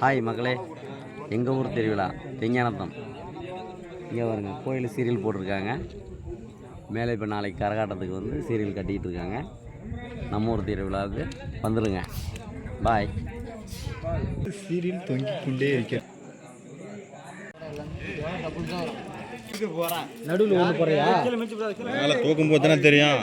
Hi மக்களே எங்கள் ஊர் திருவிழா விஞ்ஞானத்தம் இங்கே பாருங்க கோயில் சீரியல் போட்டிருக்காங்க. மேலே இப்போ நாளைக்கு கரகாட்டத்துக்கு வந்து சீரியல் கட்டிக்கிட்டு இருக்காங்க. நம்ம ஊர் திருவிழாவுக்கு வந்துடுங்க பாய். சீரியல் தொங்கிக் கொண்டே இருக்க நடுவில் ஒன்று போறியா மேலே தூக்கும் போது தானே தெரியும்.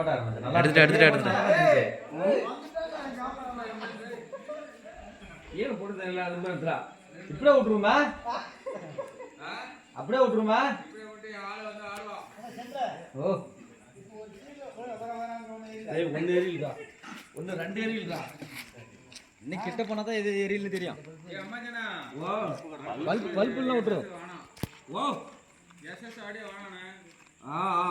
எடுத்துட்டு எடுத்துட்டு எடுத்துட்டு. ஏன் போட்டு இப்படியே விட்டுருமா? அப்படியே விட்டுருமா? ஓ. ஒன்று எரியல்டா ஒன்று ரெண்டு எரியல்டா இன்னைக்கு கிட்ட போனா தான் எது எரியல்னு தெரியும். ஓ. பல்ப் பல்புலாம் விட்டுரும் ஓ. ஆ ஆ.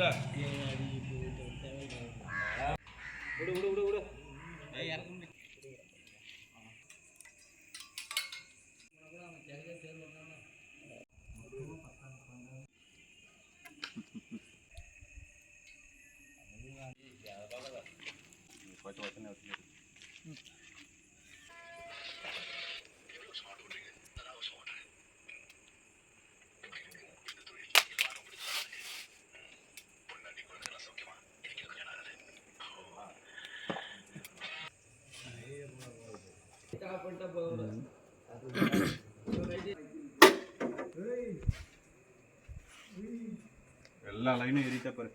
விடுறா விடு விடு விடு விடு போயிட்டு வச்சுன்னு வச்சுக்கிறேன் பண்ணிட்டா போதும் எல்லா லைனும் ஏறிட்டா பாரு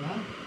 Bye.